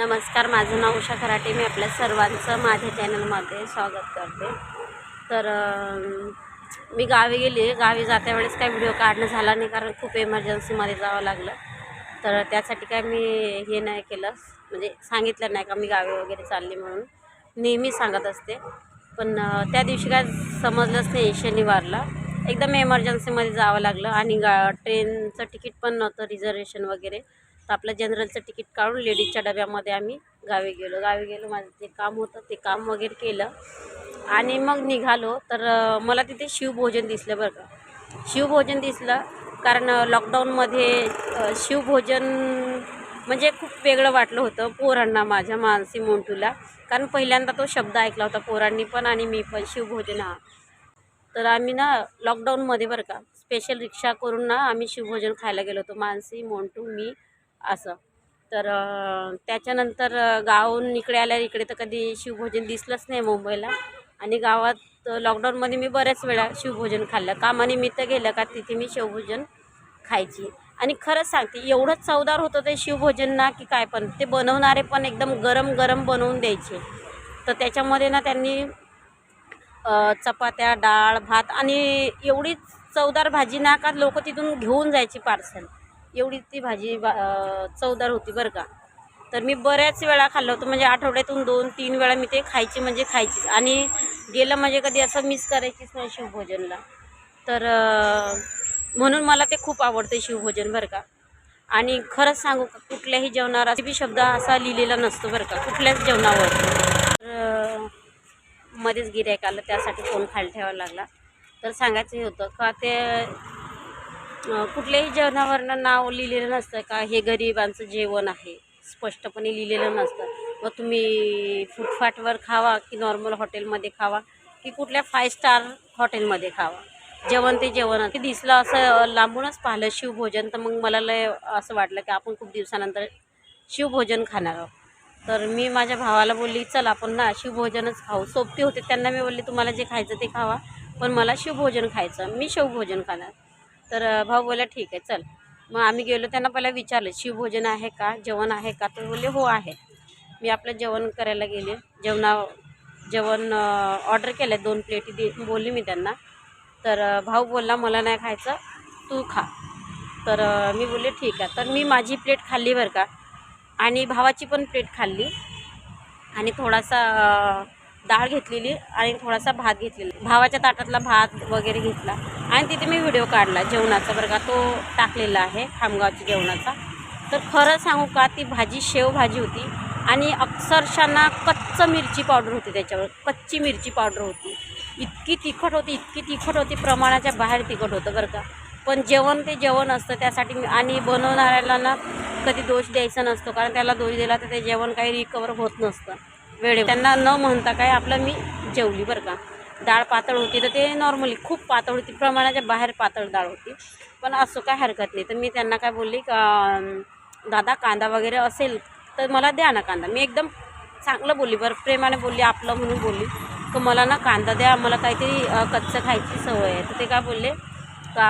नमस्कार माझं नाव उषा खराटे. मी आपल्या सर्वांचं माझ्या चॅनलमध्ये स्वागत करते. तर मी गावी गेली. गावी जात्या वेळेस काही व्हिडिओ काढणं झाला नाही कारण खूप इमर्जन्सीमध्ये जावं लागलं. तर त्यासाठी काय मी हे नाही केलं. म्हणजे सांगितलं नाही का मी गावी वगैरे चालली म्हणून. नेहमी सांगत असते. पण त्या दिवशी काय समजलंच नाही. शनिवारला एकदम एमर्जन्सीमध्ये जावं लागलं. आणि गा ट्रेनचं तिकीट पण नव्हतं रिझर्वेशन वगैरे. तर आपलं जनरलचं तिकीट काढून लेडीजच्या डब्यामध्ये आम्ही गावी गेलो. गावी गेलो माझं जे काम होतं ते काम वगैरे केलं. आणि मग निघालो. तर मला तिथे शिवभोजन दिसलं बरं का. शिवभोजन दिसलं कारण लॉकडाऊनमध्ये शिवभोजन म्हणजे खूप वेगळं वाटलं होतं पोरांना माझ्या मानसी मोंटूला. कारण पहिल्यांदा तो शब्द ऐकला होता पोरांनी पण आणि मी पण शिवभोजन हा. तर आम्ही ना लॉकडाऊनमध्ये बरं का स्पेशल रिक्षा करून ना आम्ही शिवभोजन खायला गेलो होतो. मानसी मोंटू मी असं. तर त्याच्यानंतर गावून इकडे आल्यावर इकडे तर कधी शिवभोजन दिसलंच नाही मुंबईला. आणि गावात लॉकडाऊनमध्ये मी बऱ्याच वेळा शिवभोजन खाल्लं. कामानिमित्त गेलं का तिथे मी शिवभोजन खायची. आणि खरंच सांगते एवढंच चवदार होतं ते शिवभोजन ना की काय पण. ते बनवणारे पण एकदम गरम गरम बनवून द्यायचे. तर त्याच्यामध्ये ना त्यांनी चपात्या डाळ भात आणि एवढी चवदार भाजी ना का लोक तिथून घेऊन जायची पार्सल एवढी ती भाजी बा- चवदार होती बरं का. तर मी बऱ्याच वेळा खाल्लं होतं म्हणजे आठवड्यातून दोन तीन वेळा मी ते खायची म्हणजे खायचीच. आणि गेलं म्हणजे कधी असं मिस करायचीच नाही शिवभोजनला. तर म्हणून मला ते खूप आवडते शिवभोजन बरं का. आणि खरंच सांगू का कुठल्याही जेवणावर बी शब्द असा लिहिलेला नसतो बरं का कुठल्याच जेवणावर. तर मध्येच गिऱ्हाईक आलं त्यासाठी फोन खाली ठेवावा लागला. तर सांगायचं हे होतं का ते कुठल्याही जेवणावरनं नाव लिहिलेलं नसतं का हे गरिबांचं जेवण आहे स्पष्टपणे लिहिलेलं नसतं. मग तुम्ही फुटफाटवर खावा की नॉर्मल हॉटेलमध्ये खावा की कुठल्या फाय स्टार हॉटेलमध्ये खावा. जेवण ते जेवण ते दिसलं असं लांबूनच पाहिलं शिवभोजन तर मग मला लय असं वाटलं की आपण खूप दिवसानंतर शिवभोजन खाणार आहोत. तर मी माझ्या भावाला बोलली चल आपण ना शिवभोजनच खाऊ. सोबती होते त्यांना मी बोलली तुम्हाला जे खायचं ते खावा पण मला शिवभोजन खायचं मी शिवभोजन खाणार. तर भाऊ बोला ठीक आहे चल. मग आम्ही गेलो त्यांना पहिला विचारलं शिवभोजन आहे का? जेवण आहे का? तर बोलले हो आहे. मी आपलं जेवण करायला गेले. जेवणा जेवण ऑर्डर केलं आहे दोन प्लेटी दे बोलली मी त्यांना. तर भाऊ बोलला मला नाही खायचं तू खा. तर मी बोलले ठीक आहे. तर मी माझी प्लेट खाल्ली बरं का? आणि भावाची पण प्लेट खाल्ली. आणि थोडासा डाळ घेतलेली आणि थोडासा भात घेतलेला. भावाच्या ताटातला भात वगैरे घेतला. आणि तिथे मी व्हिडिओ काढला जेवणाचा बरं का. तो टाकलेला आहे खामगावच्या जेवणाचा. तर खरं सांगू का ती भाजी शेव भाजी होती आणि अक्षरशांना कच्च मिरची पावडर होती त्याच्यावर. कच्ची मिरची पावडर होती. इतकी तिखट होती इतकी तिखट होती प्रमाणाच्या बाहेर तिखट होतं बरं का. पण जेवण ते जेवण असतं त्यासाठी मी आणि बनवणाऱ्याला ना कधी दोष द्यायचा नसतो कारण त्याला दोष दिला तर ते जेवण काही रिकवर होत नसतं. वेळे त्यांना न म्हणता काय आपलं मी जेवली बरं का. डाळ पातळ होती तर ते नॉर्मली खूप पातळ होती प्रमाणाच्या बाहेर पातळ डाळ होती. पण असं काय हरकत नाही. तर मी त्यांना काय बोलली का दादा कांदा वगैरे असेल तर मला द्या ना कांदा. मी एकदम चांगलं बोलली बरं प्रेमाने बोलली आपलं म्हणून बोलली तर मला ना कांदा द्या मला काहीतरी कच्चं खायची सवय आहे. तर ते काय बोलले का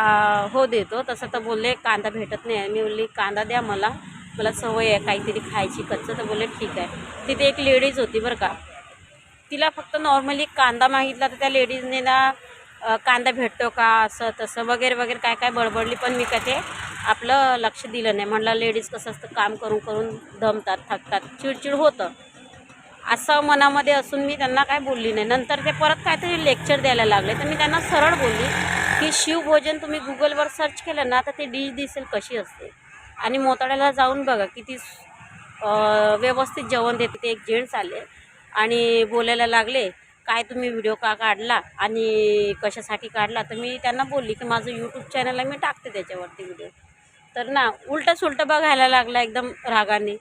हो देतो. तसं तर बोलले कांदा भेटत नाही. आहे मी बोलली कांदा द्या मला. मला सवय आहे काहीतरी खायची कच्चं तर बोलले ठीक आहे. तिथे एक लेडीज होती बरं का. तिला फक्त नॉर्मली कांदा मागितला तर त्या लेडीजने ना कांदा भेटतो का असं तसं वगैरे वगैरे काय काय बडबडली पण मी काय ते आपलं लक्ष दिलं नाही. म्हणलं लेडीज कसं असतं काम करून करून दमतात थकतात. चिडचिड होतं. असं मनामध्ये असून मी त्यांना काय बोलली नाही. नंतर ते परत काहीतरी लेक्चर द्यायला लागले. तर मी त्यांना सरळ बोलली की शिवभोजन तुम्ही गुगलवर सर्च केलं ना तर ते डिश दिसेल कशी असते? आणि मोताळ्याला जाऊन बघा किती व्यवस्थित जेवण देते. ते एक जेंट्स आले आणि बोलायला लागले काय तुम्ही व्हिडिओ का काढला आणि कशासाठी काढला? तर मी त्यांना बोलली की माझं यूट्यूब चॅनल आहे मी टाकते त्याच्यावरती व्हिडिओ तर ना उलटं सुलटं बघायला लागला एकदम रागाने.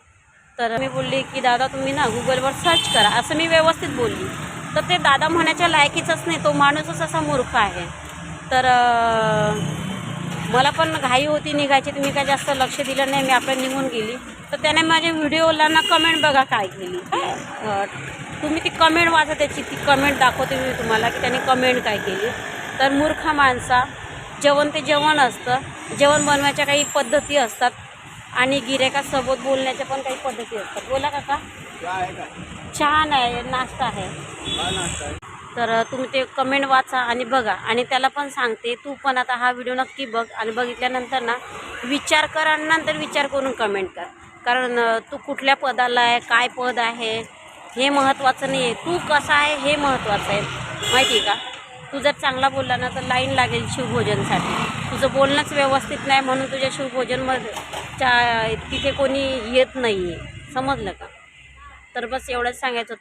तर मी बोलली की दादा तुम्ही ना गुगलवर सर्च करा. असं मी व्यवस्थित बोलली. तर ते दादा म्हणायच्या लायकीचंच नाही तो माणूसच असा मूर्ख आहे. तर मला पण घाई होती निघायची तर मी काय जास्त लक्ष दिलं नाही. मी आपलं निघून गेली. तर त्याने माझ्या व्हिडिओला ना कमेंट बघा काय केली. तुम्ही ती कमेंट वाचा त्याची. ती कमेंट दाखवते मी तुम्हाला की त्याने कमेंट काय केली. तर मूर्ख माणसा जेवण ते जेवण असतं. जेवण बनवायच्या काही पद्धती असतात. आणि गिरेकासोबत बोलण्याच्या पण काही पद्धती असतात. बोला काका. काय आहे नाश्ता आहे. तर तुम्ही ते कमेंट वाचा आणि बघा. आणि त्याला पण सांगते तू पण आता हा व्हिडिओ नक्की बघ आणि बघितल्यानंतर ना विचार कर आणि नंतर विचार करून कमेंट कर. कारण तू कुठल्या पदाला आहे काय पद आहे हे महत्त्वाचं नाही आहे तू कसा आहे हे महत्त्वाचं आहे. माहिती आहे का? तू जर चांगला बोलला ना तर लाईन लागेल शिवभोजनसाठी. तुझं बोलणंच व्यवस्थित नाही म्हणून तुझ्या शिवभोजनमध्ये च्या तिथे कोणी येत नाही आहे समजलं का? तर बस एवढंच सांगायचं. होतं